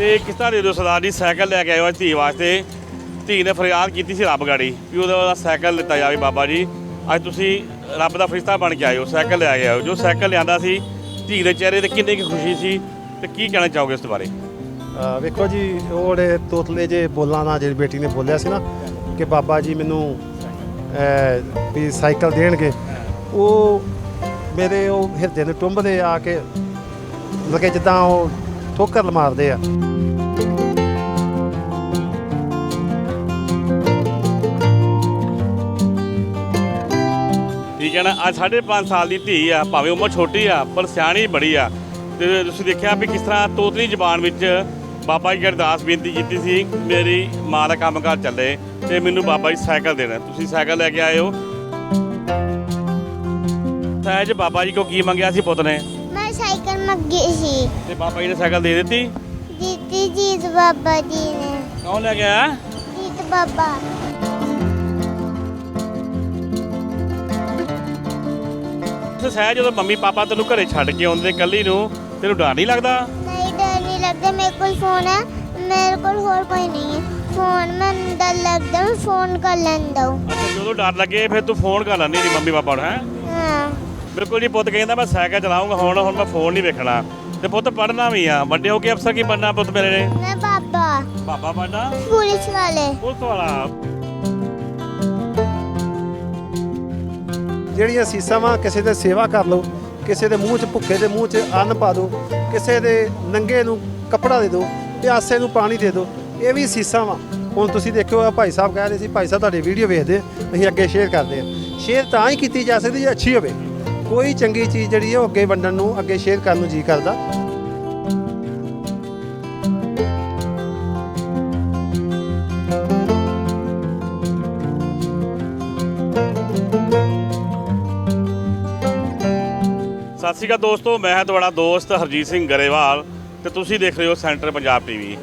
ਤੇ ਕਿਸ ਤਰ੍ਹਾਂ ਦੇ ਦਿਓ ਸਰਦਾਰ ਜੀ, ਸਾਈਕਲ ਲੈ ਕੇ ਆਇਓ ਅੱਜ ਧੀ ਵਾਸਤੇ। ਧੀ ਨੇ ਫਰਿਆਦ ਕੀਤੀ ਸੀ ਰੱਬ ਗਾੜੀ ਵੀ ਉਹਦਾ ਉਹਦਾ ਸਾਈਕਲ ਦਿੱਤਾ ਜਾਵੇ ਬਾਬਾ ਜੀ। ਅੱਜ ਤੁਸੀਂ ਰੱਬ ਦਾ ਫਰਿਸ਼ਤਾ ਬਣ ਕੇ ਆਏ ਹੋ ਸਾਈਕਲ ਲੈ ਕੇ ਆਇਓ। ਜੋ ਸਾਈਕਲ ਲਿਆਂਦਾ ਸੀ, ਧੀ ਦੇ ਚਿਹਰੇ ਤੇ ਕਿੰਨੀ ਕੁ ਖੁਸ਼ੀ ਸੀ। ਤੇ ਕੀ ਕਹਿਣਾ ਚਾਹੋਗੇ ਇਸ ਬਾਰੇ? ਵੇਖੋ ਜੀ, ਉਹ ਜਿਹੜੇ ਤੋਤਲੇ ਜੇ ਬੋਲਾਂ ਨਾਲ ਜਿਹੜੀ ਬੇਟੀ ਨੇ ਬੋਲਿਆ ਸੀ ਨਾ, ਕਿ ਬਾਬਾ ਜੀ ਮੈਨੂੰ ਵੀ ਸਾਈਕਲ ਦੇਣਗੇ। ਉਹ ਮੇਰੇ ਉਹ ਹਿਰਦੇ ਨੂੰ ਟੁੰਬਦੇ ਆ ਕੇ ਲੱਗੇ ਜਿੱਦਾਂ ਉਹ ਠੋਕਰ ਮਾਰਦੇ ਆ। ਠੀਕ ਹੈ ਨਾ, ਅੱਜ 5.5 ਸਾਲ ਦੀ ਧੀ ਆ, ਭਾਵੇਂ ਉਮਰ ਛੋਟੀ ਆ, ਪਰ ਸਿਆਣੀ ਬੜੀ ਆ। ਤੇ ਤੁਸੀਂ ਦੇਖਿਆ ਵੀ ਕਿਸ ਤਰ੍ਹਾਂ ਤੋਤਲੀ ਜ਼ਬਾਨ ਵਿੱਚ ਬਾਬਾ ਜੀ ਅਰਦਾਸ ਬੇਨਤੀ ਕੀਤੀ ਸੀ, ਮੇਰੀ ਮਾਂ ਦਾ ਕੰਮਕਾਰ ਚੱਲੇ ਤੇ ਮੈਨੂੰ ਬਾਬਾ ਜੀ ਸਾਈਕਲ ਦੇਣਾ। ਤੁਸੀਂ ਸਾਈਕਲ ਲੈ ਕੇ ਆਏ ਹੋ। ਸਹਿਜ ਬਾਬਾ ਜੀ ਕੋ ਕੀ ਮੰਗਿਆ ਸੀ ਪੁੱਤ ਨੇ? ਮੰਗੀ ਸੀ। ਤੇ ਬਾਬਾ ਜੀ ਨੇ ਸਾਈਕਲ ਦੇ ਦਿੱਤੀ? ਦਿੱਤੀ ਜੀਤ ਬਾਬਾ ਜੀ ਨੇ। ਕੌਣ ਲੈ ਆਇਆ? ਜੀਤ ਬਾਬਾ। ਤੇ ਸਹਿਜ ਜਦੋਂ ਮੰਮੀ ਪਾਪਾ ਤੈਨੂੰ ਘਰੇ ਛੱਡ ਕੇ ਆਉਂਦੇ ਕੱਲੀ ਨੂੰ ਤੈਨੂੰ ਡਰ ਨਹੀਂ ਲੱਗਦਾ? ਨਹੀਂ ਡਰ ਨਹੀਂ ਲੱਗਦਾ। ਮੇਰੇ ਕੋਲ ਫੋਨ ਹੈ ਮੇਰੇ ਕੋਲ ਹੋਰ ਕੋਈ ਨਹੀਂ ਹੈ। ਫੋਨ ਮੈਂ ਡਰ ਲੱਗਦਾ ਮੈਂ ਫੋਨ ਕਰ ਲੈਂਦਾ ਹੂੰ ਅੱਛਾ ਜਦੋਂ ਡਰ ਲੱਗੇ ਫਿਰ ਤੂੰ ਫੋਨ ਕਰ ਲੈਂਦੀ ਨਹੀਂ ਮੰਮੀ ਪਾਪਾ ਨੂੰ ਹਾਂ? ਬਿਲਕੁਲ ਜੀ ਪੁੱਤ ਕਹਿੰਦਾ ਮੈਂ ਸਾਈਕਲ ਚਲਾਉਂਗਾ ਹੁਣ ਹੁਣ ਮੈਂ ਫੋਨ ਨਹੀਂ ਵੇਖਣਾ। ਤੇ ਪੁੱਤ ਪੜ੍ਹਨਾ ਵੀ ਆ। ਵੱਡੇ ਹੋ ਕੇ ਅਫਸਰ ਕੀ ਬਣਨਾ ਪੁੱਤ ਮੇਰੇ ਨੇ? ਮੈਂ ਬਾਬਾ। ਬਾਬਾ ਬਣਨਾ? ਪੁਲਿਸ ਵਾਲੇ। ਪੁਲਿਸ ਵਾਲਾ। ਜਿਹੜੀਆਂ ਸੀਸਾਂ ਵਾ ਕਿਸੇ ਦੇ ਸੇਵਾ ਕਰ ਲਓ ਕਿਸੇ ਦੇ ਮੂੰਹ 'ਚ ਭੁੱਖੇ ਦੇ ਮੂੰਹ 'ਚ ਅੰਨ ਪਾ ਦਿਓ ਕਿਸੇ ਦੇ ਨੰਗੇ ਨੂੰ ਕੱਪੜਾ ਦੇ ਦਿਓ ਪਿਆਸੇ ਨੂੰ ਪਾਣੀ ਦੇ ਦਿਓ ਇਹ ਵੀ ਸੀਸਾਂ ਵਾ। ਹੁਣ ਤੁਸੀਂ ਦੇਖਿਓ ਆ ਭਾਈ ਸਾਹਿਬ ਕਹਿ ਰਹੇ ਸੀ ਭਾਈ ਸਾਹਿਬ ਤੁਹਾਡੀ ਵੀਡੀਓ ਵੇਖਦੇ ਅਸੀਂ ਅੱਗੇ ਸ਼ੇਅਰ ਕਰਦੇ ਆ। ਸ਼ੇਅਰ ਤਾਂ ਹੀ ਕੀਤੀ ਜਾ ਸਕਦੀ ਜੇ ਅੱਛੀ ਹੋਵੇ। ਕੋਈ ਚੰਗੀ ਚੀਜ਼ ਜਿਹੜੀ ਹੈ ਉਹ ਅੱਗੇ ਵੰਡਣ ਨੂੰ, ਅੱਗੇ ਸ਼ੇਅਰ ਕਰਨ ਨੂੰ ਜੀ ਕਰਦਾ। ਸਤਿ ਸ਼੍ਰੀ ਅਕਾਲ ਦੋਸਤੋ, ਮੈਂ ਹਾਂ ਤੁਹਾਡਾ ਦੋਸਤ ਹਰਜੀਤ ਸਿੰਘ ਗਰੇਵਾਲ ਤੇ ਤੁਸੀਂ ਦੇਖ ਰਹੇ ਹੋ ਸੈਂਟਰ ਪੰਜਾਬ ਟੀਵੀ।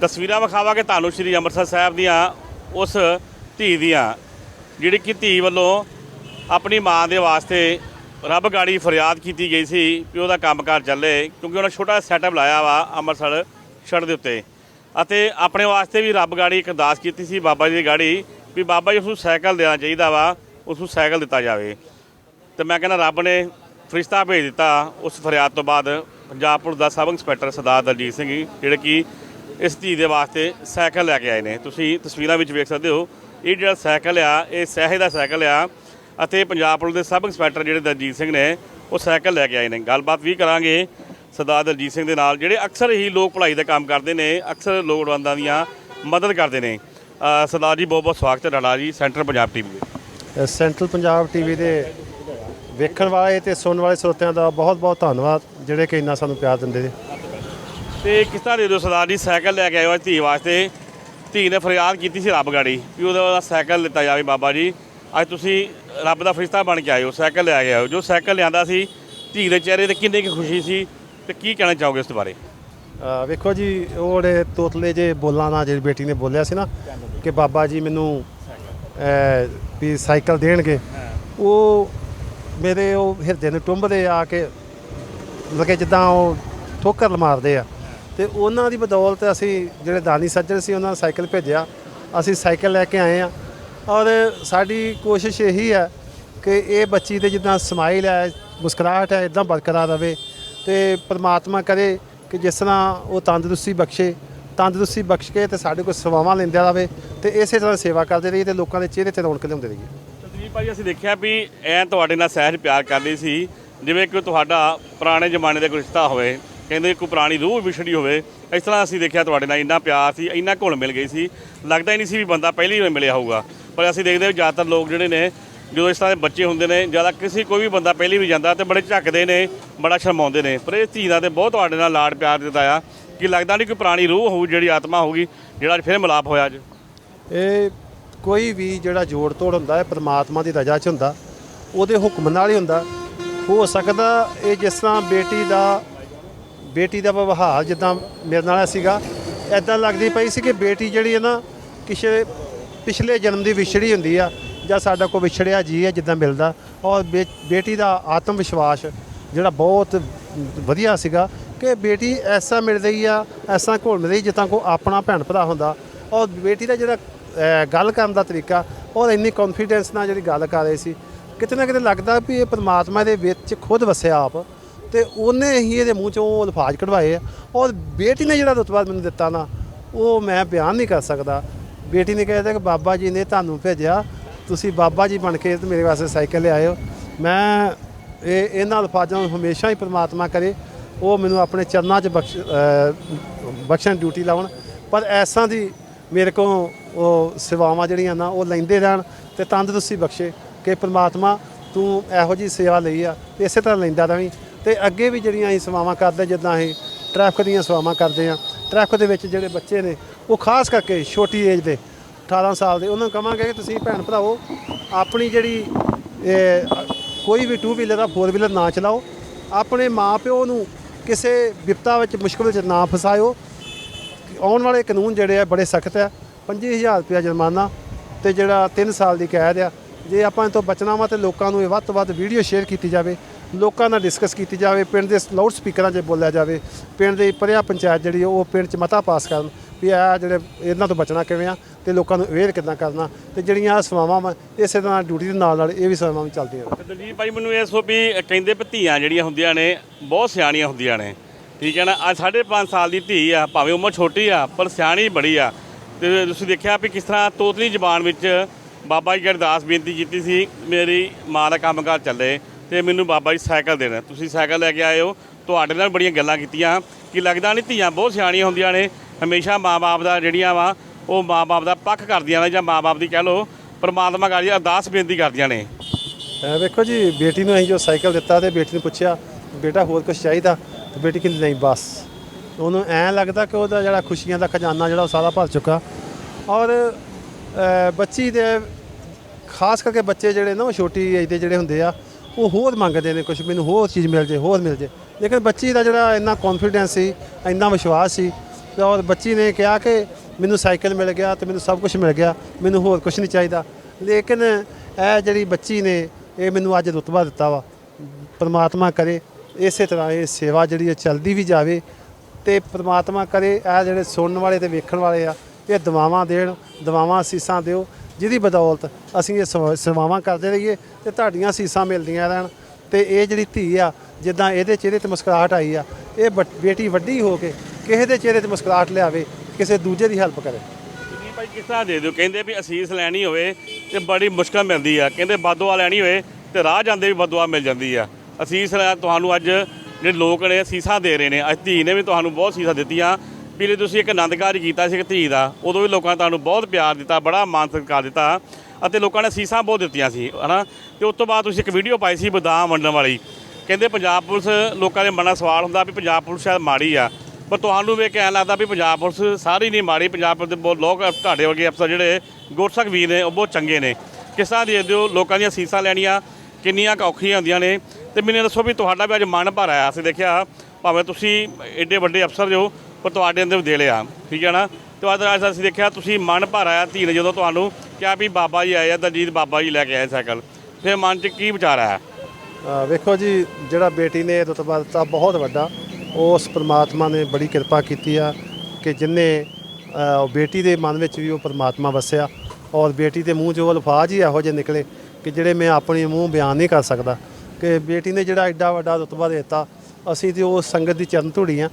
ਤਸਵੀਰਾਂ ਵਿਖਾਵਾਂਗੇ ਤੁਹਾਨੂੰ ਸ਼੍ਰੀ ਅੰਮ੍ਰਿਤਸਰ ਸਾਹਿਬ ਦੀਆਂ, ਉਸ ਧੀ ਦੀਆਂ, ਜਿਹੜੀ ਕਿ ਧੀ ਵੱਲੋਂ ਆਪਣੀ ਮਾਂ ਦੇ ਵਾਸਤੇ ਰੱਬ ਗਾੜੀ ਫਰਿਆਦ ਕੀਤੀ ਗਈ ਸੀ ਕਿ ਉਹਦਾ ਕੰਮਕਾਰ ਚੱਲੇ, ਕਿਉਂਕਿ ਉਹਨਾਂ ਛੋਟਾ ਸੈਟਅਪ ਲਾਇਆ ਵਾ ਅੰਮ੍ਰਿਤਸਰ ਛੜ ਦੇ ਉੱਤੇ। ਅਤੇ ਆਪਣੇ ਵਾਸਤੇ ਵੀ ਰੱਬ ਗਾੜੀ ਇੱਕ ਅਰਦਾਸ ਕੀਤੀ ਸੀ ਬਾਬਾ ਜੀ ਦੀ ਗਾੜੀ ਵੀ ਬਾਬਾ ਜੀ ਉਸ ਨੂੰ ਸਾਈਕਲ ਦੇਣਾ ਚਾਹੀਦਾ ਵਾ ਉਸ ਨੂੰ ਸਾਈਕਲ ਦਿੱਤਾ ਜਾਵੇ। ਤੇ ਮੈਂ ਕਹਿੰਦਾ ਰੱਬ ਨੇ ਫਰਿਸ਼ਤਾ ਭੇਜ ਦਿੱਤਾ ਉਸ ਫਰਿਆਦ ਤੋਂ ਬਾਅਦ ਪੰਜਾਬ ਪੁਲਿਸ ਦਾ ਸਬ ਇੰਸਪੈਕਟਰ ਸਰਦਾਰ ਦਲਜੀਤ ਸਿੰਘ ਜੀ, ਜਿਹੜੇ ਕਿ ਇਸ ਧੀ ਦੇ ਵਾਸਤੇ ਸਾਈਕਲ ਲੈ ਕੇ ਆਏ ਨੇ। ਤੁਸੀਂ ਤਸਵੀਰਾਂ ਵਿੱਚ ਵੇਖ ਸਕਦੇ ਹੋ, ਇਹ ਜਿਹੜਾ ਸਾਈਕਲ ਆ, ਇਹ ਸਹਿਜ ਦਾ ਸਾਈਕਲ ਆ। ਅਤੇ ਪੰਜਾਬ ਪੁਲਿਸ ਦੇ ਸਬ ਇੰਸਪੈਕਟਰ ਜਿਹੜੇ ਦਲਜੀਤ ਸਿੰਘ ਨੇ ਉਹ ਸਾਈਕਲ ਲੈ ਕੇ ਆਏ ਨੇ। ਗੱਲਬਾਤ ਵੀ ਕਰਾਂਗੇ ਸਰਦਾਰ ਦਲਜੀਤ ਸਿੰਘ ਦੇ ਨਾਲ ਜਿਹੜੇ ਅਕਸਰ ਹੀ ਲੋਕ ਭਲਾਈ ਦਾ ਕੰਮ ਕਰਦੇ ਨੇ ਅਕਸਰ ਲੋੜਵੰਦਾਂ ਦੀਆਂ ਮਦਦ ਕਰਦੇ ਨੇ। ਅ, ਸਰਦਾਰ ਜੀ ਬਹੁਤ ਬਹੁਤ ਸਵਾਗਤ ਹੈ ਤੁਹਾਡਾ ਜੀ ਸੈਂਟਰ ਪੰਜਾਬ ਟੀਵੀ ਦੇ। ਸੈਂਟਰਲ ਪੰਜਾਬ ਟੀਵੀ ਦੇ ਵੇਖਣ ਵਾਲੇ ਤੇ ਸੁਣਨ ਵਾਲੇ ਸਰੋਤਿਆਂ ਦਾ ਬਹੁਤ ਬਹੁਤ ਧੰਨਵਾਦ ਜਿਹੜੇ ਕਿ ਇੰਨਾ ਸਾਨੂੰ ਪਿਆਰ ਦਿੰਦੇ ਨੇ। ਤੇ ਕਿਸ ਤਰ੍ਹਾਂ ਦੇ ਦਿਓ ਸਰਦਾਰ ਜੀ ਸਾਈਕਲ ਲੈ ਕੇ ਆਇਓ ਅੱਜ ਧੀ ਵਾਸਤੇ? ਧੀ ਨੇ ਫਰਿਆਦ ਕੀਤੀ ਸੀ ਰੱਬ ਗਾੜੀ ਵੀ ਉਹਦਾ ਉਹਦਾ ਸਾਈਕਲ ਦਿੱਤਾ ਜਾਵੇ ਬਾਬਾ ਜੀ। ਅੱਜ ਤੁਸੀਂ ਰੱਬ ਦਾ ਫਰਿਸ਼ਤਾ ਬਣ ਕੇ ਆਇਓ ਸਾਈਕਲ ਲੈ ਕੇ ਆਇਓ। ਜੋ ਸਾਈਕਲ ਲਿਆਂਦਾ ਸੀ ਧੀ ਦੇ ਚਿਹਰੇ ਤੇ ਕਿੰਨੀ ਕੁ ਖੁਸ਼ੀ ਸੀ ਤੇ ਕੀ ਕਹਿਣਾ ਚਾਹੋਗੇ ਇਸ ਬਾਰੇ? ਵੇਖੋ ਜੀ ਉਹ ਜਿਹੜੇ ਤੋਤਲੇ ਜੇ ਬੋਲਾਂ ਨਾਲ ਜਿਹੜੀ ਬੇਟੀ ਨੇ ਬੋਲਿਆ ਸੀ ਨਾ ਕਿ ਬਾਬਾ ਜੀ ਮੈਨੂੰ ਵੀ ਸਾਈਕਲ ਦੇਣਗੇ। ਉਹ ਮੇਰੇ ਉਹ ਹਿਰਦੇ ਨੂੰ ਟੁੰਬਦੇ ਆ ਕੇ ਲੱਗੇ ਜਿੱਦਾਂ ਉਹ ਠੋਕਰ ਮਾਰਦੇ ਆ। ਤੇ ਉਹਨਾਂ ਦੀ ਬਦੌਲਤ ਅਸੀਂ ਜਿਹੜੇ ਦਾਨੀ ਸੱਜਣ ਸੀ ਉਹਨਾਂ ਨੂੰ ਸਾਈਕਲ ਭੇਜਿਆ। ਅਸੀਂ ਸਾਈਕਲ ਲੈ ਕੇ ਆਏ ਆ। ਔਰ ਸਾਡੀ ਕੋਸ਼ਿਸ਼ ਇਹੀ ਹੈ ਕਿ ਇਹ ਬੱਚੀ ਦੇ ਜਿੱਦਾਂ ਸਮਾਈਲ ਹੈ, ਮੁਸਕਰਾਹਟ ਹੈ, ਇਦਾਂ ਬਰਕਰਾਰ ਰਵੇ ਤੇ ਪ੍ਰਮਾਤਮਾ ਕਰੇ ਕਿ ਜਿਸ ਤਰ੍ਹਾਂ ਉਹ ਤੰਦਰੁਸਤੀ ਬਖਸ਼ੇ, ਤੰਦਰੁਸਤੀ ਬਖਸ਼ ਕੇ ਤੇ ਸਾਡੇ ਕੋਲ ਸੇਵਾਵਾਂ ਲੈਂਦਾ ਰਹੇ ਤੇ ਇਸੇ ਤਰ੍ਹਾਂ ਸੇਵਾ ਕਰਦੇ ਰਹੀਏ ਤੇ ਲੋਕਾਂ ਦੇ ਚਿਹਰੇ ਤੇ ਰੌਣਕ ਲਿਆਉਂਦੇ ਰਹੀਏ। ਤਦਵੀਰ ਭਾਈ ਅਸੀਂ ਦੇਖਿਆ ਵੀ ਐ ਤੁਹਾਡੇ ਨਾਲ ਸਹਿਜ ਪਿਆਰ ਕਰਦੀ ਸੀ, ਜਿਵੇਂ ਕਿ ਤੁਹਾਡਾ ਪੁਰਾਣੇ ਜ਼ਮਾਨੇ ਦਾ ਕੋਈ ਰਿਸ਼ਤਾ ਹੋਵੇ, ਕਹਿੰਦੇ ਕੋਈ ਪੁਰਾਣੀ ਰੂਹ ਵਿਛੜੀ ਹੋਵੇ, ਇਸ ਤਰ੍ਹਾਂ ਅਸੀਂ ਦੇਖਿਆ ਤੁਹਾਡੇ ਨਾਲ ਇੰਨਾ ਪਿਆਰ ਸੀ, ਇੰਨਾ ਘੁਲ ਮਿਲ ਗਈ ਸੀ, ਲੱਗਦਾ ਹੀ ਨਹੀਂ ਸੀ ਵੀ ਬੰਦਾ ਪਹਿਲੀ ਵਾਰ ਮਿਲਿਆ ਹੋਊਗਾ। ਪਰ ਅਸੀਂ ਦੇਖਦੇ ਹਾਂ ਜ਼ਿਆਦਾਤਰ ਲੋਕ ਜਿਹੜੇ ਨੇ, ਜਦੋਂ ਇਸ ਤਰ੍ਹਾਂ ਦੇ ਬੱਚੇ ਹੁੰਦੇ ਨੇ, ਜ਼ਿਆਦਾ ਕਿਸੇ ਕੋਈ ਵੀ ਬੰਦਾ ਪਹਿਲੀ ਵੀ ਜਾਂਦਾ ਤੇ ਬੜੇ ਝੱਕਦੇ ਨੇ, ਬੜਾ ਸ਼ਰਮਾਉਂਦੇ ਨੇ। ਪਰ ਇਹ ਧੀ ਦਾ ਤੇ ਬਹੁਤ ਤੁਹਾਡੇ ਨਾਲ ਲਾਡ ਪਿਆਰ ਦਿੱਤਾ ਆ ਕਿ ਲੱਗਦਾ ਨਹੀਂ ਕੋਈ ਪੁਰਾਣੀ ਰੂਹ ਹੋਊ, ਜਿਹੜੀ ਆਤਮਾ ਹੋਊਗੀ, ਜਿਹੜਾ ਅੱਜ ਫਿਰ ਮਿਲਾਪ ਹੋਇਆ ਅੱਜ। ਇਹ ਕੋਈ ਵੀ ਜਿਹੜਾ ਜੋੜ ਤੋੜ ਹੁੰਦਾ ਹੈ, ਪ੍ਰਮਾਤਮਾ ਦੀ ਰਜ਼ਾ 'ਚ ਹੁੰਦਾ, ਉਹਦੇ ਹੁਕਮ ਨਾਲ ਹੀ ਹੁੰਦਾ। ਹੋ ਸਕਦਾ ਇਹ ਜਿਸ ਤਰ੍ਹਾਂ ਬੇਟੀ ਦਾ ਬੇਟੀ ਦਾ ਵਿਵਹਾਰ ਜਿੱਦਾਂ ਮੇਰੇ ਨਾਲ ਸੀਗਾ ਐਦਾਂ ਲੱਗਦੀ ਪਈ ਸੀ ਕਿ ਬੇਟੀ ਜਿਹੜੀ ਹੈ ਨਾ, ਕਿਸੇ ਪਿਛਲੇ ਜਨਮ ਦੀ ਵਿਛੜੀ ਹੁੰਦੀ ਆ ਜਾਂ ਸਾਡਾ ਕੋਈ ਵਿਛੜਿਆ ਜੀ ਹੈ ਜਿੱਦਾਂ ਮਿਲਦਾ ਔਰ ਬੇ- ਬੇਟੀ ਦਾ ਆਤਮ ਵਿਸ਼ਵਾਸ ਜਿਹੜਾ ਬਹੁਤ ਵਧੀਆ ਸੀਗਾ ਕਿ ਬੇਟੀ ਐਸਾ ਮਿਲ ਰਹੀ ਆ ਐਸਾ ਘੁਲ ਰਹੀ ਜਿੱਦਾਂ ਕੋ ਆਪਣਾ ਭੈਣ ਭਰਾ ਹੁੰਦਾ। ਔਰ ਬੇਟੀ ਦਾ ਜਿਹੜਾ ਅਹ, ਗੱਲ ਕਰਨ ਦਾ ਤਰੀਕਾ ਔਰ ਇੰਨੀ ਕੌਨਫੀਡੈਂਸ ਨਾਲ ਜਿਹੜੀ ਗੱਲ ਕਰ ਰਹੇ ਸੀ ਕਿਤੇ ਨਾ ਕਿਤੇ ਲੱਗਦਾ ਵੀ ਇਹ ਪਰਮਾਤਮਾ ਦੇ ਵਿੱਚ ਖੁਦ ਵਸਿਆ ਆਪ ਤੇ ਉਹਨੇ ਹੀ ਇਹਦੇ ਮੂੰਹ ਚੋਂ ਉਹ ਅਲਫਾਜ਼ ਕਢਵਾਏ ਆ। ਔਰ ਬੇਟੀ ਨੇ ਜਿਹੜਾ ਰੁਤਬਾ ਮੈਨੂੰ ਦਿੱਤਾ ਨਾ ਉਹ ਮੈਂ ਬਿਆਨ ਨਹੀਂ ਕਰ ਸਕਦਾ। ਬੇਟੀ ਨੇ ਕਿਹਾ ਕਿ ਬਾਬਾ ਜੀ ਨੇ ਤੁਹਾਨੂੰ ਭੇਜਿਆ, ਤੁਸੀਂ ਬਾਬਾ ਜੀ ਬਣ ਕੇ ਮੇਰੇ ਵਾਸਤੇ ਸਾਈਕਲ ਲਿਆਇਓ। ਮੈਂ ਇਹ ਇਹਨਾਂ ਅਲਫਾਜ਼ਾਂ ਨੂੰ ਹਮੇਸ਼ਾ ਹੀ ਪ੍ਰਮਾਤਮਾ ਕਰੇ, ਉਹ ਮੈਨੂੰ ਆਪਣੇ ਚਰਨਾਂ 'ਚ ਬਖਸ਼ ਬਖਸ਼ਣ ਡਿਊਟੀ ਲਾਉਣ। ਪਰ ਐਸਾਂ ਦੀ ਮੇਰੇ ਕੋਲ ਉਹ ਸੇਵਾਵਾਂ ਜਿਹੜੀਆਂ ਨਾ, ਉਹ ਲੈਂਦੇ ਰਹਿਣ ਤੇ ਤੰਦਰੁਸਤੀ ਬਖਸ਼ੇ ਕਿ ਪ੍ਰਮਾਤਮਾ ਤੂੰ ਇਹੋ ਜੀ ਸੇਵਾ ਲਈ ਆ ਤੇ ਇਸੇ ਤਰ੍ਹਾਂ ਲੈਂਦਾ ਰਵੀਂ ਤੇ ਅੱਗੇ ਵੀ ਜਿਹੜੀਆਂ ਅਸੀਂ ਸੇਵਾਵਾਂ ਕਰਦੇ, ਜਿੱਦਾਂ ਅਸੀਂ ਟ੍ਰੈਫਿਕ ਦੀਆਂ ਸੇਵਾਵਾਂ ਕਰਦੇ ਆ ਟ੍ਰੈਫਿਕ ਦੇ ਵਿੱਚ ਜਿਹੜੇ ਬੱਚੇ ਨੇ ਉਹ ਖਾਸ ਕਰਕੇ ਛੋਟੀ ਏਜ ਦੇ 18 ਸਾਲ ਦੇ ਉਹਨਾਂ ਨੂੰ ਕਹਾਂਗੇ ਕਿ ਤੁਸੀਂ ਭੈਣ ਭਰਾਓ ਆਪਣੀ ਜਿਹੜੀ ਕੋਈ ਵੀ ਟੂ ਵੀਲਰ ਆ ਫੋਰ ਵੀਲਰ ਨਾ ਚਲਾਓ। ਆਪਣੇ ਮਾਪਿਓ ਨੂੰ ਕਿਸੇ ਵਿਪਤਾ ਵਿੱਚ ਮੁਸ਼ਕਲ ਵਿੱਚ ਨਾ ਫਸਾਇਓ। ਆਉਣ ਵਾਲੇ ਕਾਨੂੰਨ ਜਿਹੜੇ ਆ ਬੜੇ ਸਖਤ ਆ। 25000 ਰੁਪਇਆ ਜੁਰਮਾਨਾ ਤੇ ਜਿਹੜਾ 3 ਸਾਲ ਦੀ ਕੈਦ ਆ। ਜੇ ਆਪਾਂ ਇਹ ਤੋਂ ਬਚਣਾ ਵਾ ਤੇ ਲੋਕਾਂ ਨੂੰ ਇਹ ਵੱਧ ਤੋਂ ਵੱਧ ਵੀਡੀਓ ਸ਼ੇਅਰ ਕੀਤੀ ਜਾਵੇ ਲੋਕਾਂ ਨਾਲ ਡਿਸਕਸ ਕੀਤੀ ਜਾਵੇ ਪਿੰਡ ਦੇ ਲਾਊਡ ਸਪੀਕਰਾਂ 'ਚ ਬੋਲਿਆ ਜਾਵੇ ਪਿੰਡ ਦੇ ਪਰਿਆ ਪੰਚਾਇਤ ਜਿਹੜੀ ਆ, ਉਹ ਪਿੰਡ 'ਚ ਮਤਾ ਪਾਸ ਕਰਨ। ਵੀ ਆ ਜਿਹੜੇ ਇਹਨਾਂ ਤੋਂ ਬਚਣਾ ਕਿਵੇਂ ਆ ਤੇ ਲੋਕਾਂ ਨੂੰ ਅਵੇਅਰ ਕਿੱਦਾਂ ਕਰਨਾ ਤੇ ਜਿਹੜੀਆਂ ਸੇਵਾਵਾਂ ਵਾ, ਇਸੇ ਤਰ੍ਹਾਂ ਡਿਊਟੀ ਦੇ ਨਾਲ ਨਾਲ ਇਹ ਵੀ ਸੇਵਾਵਾਂ ਵੀ ਚੱਲਦੀਆਂ ਨੇ। ਤੇ ਦਲਜੀਤ ਭਾਈ, ਮੈਨੂੰ ਇਹ ਸੋ ਵੀ ਕਹਿੰਦੇ ਵੀ ਧੀਆਂ ਜਿਹੜੀਆਂ ਹੁੰਦੀਆਂ ਨੇ, ਬਹੁਤ ਸਿਆਣੀਆਂ ਹੁੰਦੀਆਂ ਨੇ। ਠੀਕ ਹੈ ਨਾ? ਅੱਜ ਸਾਢੇ ਪੰਜ ਸਾਲ ਦੀ ਧੀ ਆ, ਭਾਵੇਂ ਉਮਰ ਛੋਟੀ ਆ, ਪਰ ਸਿਆਣੀ ਬੜੀ ਆ। ਤੇ ਤੁਸੀਂ ਦੇਖਿਆ ਵੀ ਕਿਸ ਤਰ੍ਹਾਂ ਤੋਤਲੀ ਜ਼ਬਾਨ ਵਿੱਚ ਬਾਬਾ ਜੀ ਅਰਦਾਸ ਬੇਨਤੀ ਕੀਤੀ ਸੀ, ਮੇਰੀ ਮਾਂ ਦਾ ਕੰਮਕਾਰ ਚੱਲੇ ਤੇ ਮੈਨੂੰ ਬਾਬਾ ਜੀ ਸਾਈਕਲ ਦੇਣਾ। ਤੁਸੀਂ ਸਾਈਕਲ ਲੈ ਕੇ ਆਏ ਹੋ, ਤੁਹਾਡੇ ਨਾਲ ਬੜੀਆਂ ਗੱਲਾਂ ਕੀਤੀਆਂ। ਕਿ ਲੱਗਦਾ ਨਹੀਂ ਧੀਆਂ ਬਹੁਤ ਸਿਆਣੀਆਂ ਹੁੰਦੀਆਂ ਨੇ? ਹਮੇਸ਼ਾ ਮਾਂ-ਬਾਪ ਦਾ ਜਿਹੜੀਆਂ ਵਾ, ਉਹ ਮਾਂ-ਬਾਪ ਦਾ ਪੱਖ ਕਰਦੀਆਂ ਨੇ ਜਾਂ ਮਾਂ-ਬਾਪ ਦੀ ਕਹਿ ਲਓ, ਪਰਮਾਤਮਾ ਕਰਦੀ ਅਰਦਾਸ ਬੇਨਤੀ ਕਰਦੀਆਂ ਨੇ। ਵੇਖੋ ਜੀ, ਬੇਟੀ ਨੂੰ ਅਸੀਂ ਜੋ ਸਾਈਕਲ ਦਿੱਤਾ ਤੇ ਬੇਟੀ ਨੂੰ ਪੁੱਛਿਆ, ਬੇਟਾ, ਹੋਰ ਕੁਝ ਚਾਹੀਦਾ? ਤੇ ਬੇਟੀ ਕਹਿੰਦੀ, ਨਹੀਂ, ਬਸ। ਉਹਨੂੰ ਐਂ ਲੱਗਦਾ ਕਿ ਉਹਦਾ ਜਿਹੜਾ ਖੁਸ਼ੀਆਂ ਦਾ ਖਜ਼ਾਨਾ ਜਿਹੜਾ ਉਹ ਸਾਰਾ ਭਰ ਚੁੱਕਾ। ਔਰ ਬੱਚੀ ਦੇ, ਖਾਸ ਕਰਕੇ ਬੱਚੇ ਜਿਹੜੇ ਨਾ ਉਹ ਛੋਟੀ ਏਜ ਦੇ ਜਿਹੜੇ ਹੁੰਦੇ ਆ, ਉਹ ਹੋਰ ਮੰਗਦੇ ਨੇ ਕੁਝ ਮੈਨੂੰ ਹੋਰ ਚੀਜ਼ ਮਿਲ ਜੇ, ਹੋਰ ਮਿਲ ਜੇ। ਲੇਕਿਨ ਬੱਚੀ ਦਾ ਜਿਹੜਾ ਇੰਨਾ ਕੌਨਫੀਡੈਂਸ ਸੀ, ਇੰਨਾ ਵਿਸ਼ਵਾਸ ਸੀ ਔਰ ਬੱਚੀ ਨੇ ਕਿਹਾ ਕਿ ਮੈਨੂੰ ਸਾਈਕਲ ਮਿਲ ਗਿਆ ਤੇ ਮੈਨੂੰ ਸਭ ਕੁਝ ਮਿਲ ਗਿਆ, ਮੈਨੂੰ ਹੋਰ ਕੁਝ ਨਹੀਂ ਚਾਹੀਦਾ। ਲੇਕਿਨ ਇਹ ਜਿਹੜੀ ਬੱਚੀ ਨੇ, ਇਹ ਮੈਨੂੰ ਅੱਜ ਰੁਤਬਾ ਦਿੱਤਾ ਵਾ। ਪਰਮਾਤਮਾ ਕਰੇ, ਇਸੇ ਤਰ੍ਹਾਂ ਇਹ ਸੇਵਾ ਜਿਹੜੀ ਹੈ ਚੱਲਦੀ ਵੀ ਜਾਵੇ ਤੇ ਪਰਮਾਤਮਾ ਕਰੇ ਇਹ ਜਿਹੜੇ ਸੁਣਨ ਵਾਲੇ ਤੇ ਵੇਖਣ ਵਾਲੇ ਆ, ਇਹ ਦਵਾਵਾਂ ਦੇਣ ਦਵਾਵਾਂ ਅਸੀਸਾਂ ਦਿਓ, ਜਿਹਦੀ ਬਦੌਲਤ ਅਸੀਂ ਇਹ ਸੇਵਾ- ਸੇਵਾਵਾਂ ਕਰਦੇ ਰਹੀਏ ਤੇ ਤੁਹਾਡੀਆਂ ਅਸੀਸਾਂ ਮਿਲਦੀਆਂ ਰਹਿਣ। ਤੇ ਇਹ ਜਿਹੜੀ ਧੀ ਆ, ਜਿੱਦਾਂ ਇਹਦੇ ਚਿਹਰੇ ਤੇ ਮੁਸਕਰਾਹਟ ਆਈ ਆ, ਇਹ ਬੱਟ- ਬੇਟੀ ਵੱਡੀ ਹੋ ਕੇ ਕਿਸੇ ਦੇ ਚਿਹਰੇ ਤੇ ਮੁਸਕਰਾਹਟ ਲਿਆਵੇ, ਕਿਸੇ ਦੂਜੇ ਦੀ ਹੈਲਪ ਕਰੇ। ਤੁਸੀਂ ਭਾਈ ਕਿਸ ਤਰ੍ਹਾਂ ਦੇ ਦਿਓ? ਕਹਿੰਦੇ ਵੀ ਅਸੀਸ ਲੈਣੀ ਹੋਵੇ ਤੇ ਬੜੀ ਮੁਸ਼ਕਲ ਮਿਲਦੀ ਆ। ਕਹਿੰਦੇ ਬਦਦੁਆ ਲੈਣੀ ਹੋਵੇ ਤੇ ਰਾਹ ਜਾਂਦੇ ਵੀ ਬਦਦੁਆ ਮਿਲ ਜਾਂਦੀ ਆ। ਅਸੀਸ ਲੈ- ਤੁਹਾਨੂੰ ਅੱਜ ਜਿਹੜੇ ਲੋਕ ਨੇ ਅਸੀਸਾਂ ਦੇ ਰਹੇ ਨੇ, ਅੱਜ ਧੀ ਨੇ ਵੀ ਤੁਹਾਨੂੰ ਬਹੁਤ ਅਸੀਸਾਂ ਦਿੱਤੀਆਂ। ਪੀਲੇ ਤੁਸੀਂ ਇੱਕ ਆਨੰਦ ਕਾਰਜ ਕੀਤਾ ਸੀ ਇੱਕ ਧੀ ਦਾ। ਉਦੋਂ ਵੀ ਲੋਕਾਂ ਨੇ ਤੁਹਾਨੂੰ ਬਹੁਤ ਪਿਆਰ ਦਿੱਤਾ, ਬੜਾ ਮਾਨ ਸਤਿਕਾਰ ਦਿੱਤਾ ਅਤੇ ਲੋਕਾਂ ਨੇ ਅਸੀਸਾਂ ਬਹੁਤ ਦਿੱਤੀਆਂ ਸੀ, ਹਨਾ? ਤੇ ਉਸ ਤੋਂ ਬਾਅਦ ਤੁਸੀਂ ਇੱਕ ਵੀਡੀਓ ਪਾਈ ਸੀ ਬਦਾਮ ਵੰਡਣ ਵਾਲੀ। ਕਹਿੰਦੇ ਪੰਜਾਬ ਪੁਲਿਸ ਲੋਕਾਂ ਦੇ ਮਨਾਂ ਸਵਾਲ ਹੁੰਦਾ ਵੀ ਪੰਜਾਬ ਪੁਲਿਸ ਸ਼ਾਇਦ ਮਾੜੀ ਆ। ਪਰ ਤੁਹਾਨੂੰ ਵੇਖ ਕੇ ਐਂ ਲੱਗਦਾ ਵੀ ਪੰਜਾਬ ਪੁਲਿਸ ਸਾਰੀ ਨਹੀਂ ਮਾੜੀ ਪੰਜਾਬ ਪੁਲਿਸ ਦੇ ਬਹੁਤ ਲੋਕ ਤੁਹਾਡੇ ਵਰਗੇ ਅਫਸਰ ਜਿਹੜੇ ਗੁਰਸਖ ਵੀਰ ਨੇ ਉਹ ਬਹੁਤ ਚੰਗੇ ਨੇ। ਕਿਸ ਤਰ੍ਹਾਂ ਦੇਖਦੇ ਹੋ ਲੋਕਾਂ ਦੀਆਂ ਸੀਸਾਂ ਲੈਣੀਆਂ ਕਿੰਨੀਆਂ ਕੁ ਔਖੀਆਂ ਹੁੰਦੀਆਂ ਨੇ ਤੇ ਮੈਨੂੰ ਦੱਸੋ ਵੀ ਤੁਹਾਡਾ ਵੀ ਅੱਜ ਮਨ ਭਰ ਆਇਆ। ਅਸੀਂ ਦੇਖਿਆ ਭਾਵੇਂ ਤੁਸੀਂ ਏਡੇ ਵੱਡੇ ਅਫਸਰ ਜੋ ਪਰ ਤੁਹਾਡੇ ਅੰਦਰ ਵੀ ਆ। ਠੀਕ ਹੈ ਨਾ? ਤੇ ਅੱਜ ਅੱਜ ਅਸੀਂ ਦੇਖਿਆ ਤੁਸੀਂ ਮਨ ਭਰ ਆਇਆ ਧੀ ਨੇ ਜਦੋਂ ਤੁਹਾਨੂੰ ਕਿਹਾ ਵੀ ਬਾਬਾ ਜੀ ਆਏ ਆ ਦਲਜੀਤ ਬਾਬਾ ਜੀ ਲੈ ਕੇ ਆਏ ਸਾਈਕਲ। ਫਿਰ ਮਨ 'ਚ ਕੀ ਵਿਚਾਰ ਆਇਆ? ਅ, ਵੇਖੋ ਜੀ ਜਿਹੜਾ ਬੇਟੀ ਨੇ ਰੁਤਬਾ ਦਿੱਤਾ ਬਹੁਤ ਵੱਡਾ। ਉਸ ਪ੍ਰਮਾਤਮਾ ਨੇ ਬੜੀ ਕਿਰਪਾ ਕੀਤੀ ਆ ਕਿ ਜਿਨੇ ਬੇਟੀ ਦੇ ਮਨ ਵਿੱਚ ਵੀ ਉਹ ਪ੍ਰਮਾਤਮਾ ਵਸਿਆ ਔਰ ਬੇਟੀ ਦੇ ਮੂੰਹ 'ਚੋਂ ਅਲਫਾਜ਼ ਹੀ ਇਹੋ ਜਿਹੇ ਨਿਕਲੇ ਕਿ ਜਿਹੜੇ ਮੈਂ ਆਪਣੇ ਮੂੰਹ ਬਿਆਨ ਨਹੀਂ ਕਰ ਸਕਦਾ ਕਿ ਬੇਟੀ ਨੇ ਜਿਹੜਾ ਐਡਾ ਵੱਡਾ ਰੁਤਬਾ ਦਿੱਤਾ, ਅਸੀਂ ਤੇ ਉਹ ਸੰਗਤ ਦੀ ਚਰਨ ਧੂੜੀ ਆ।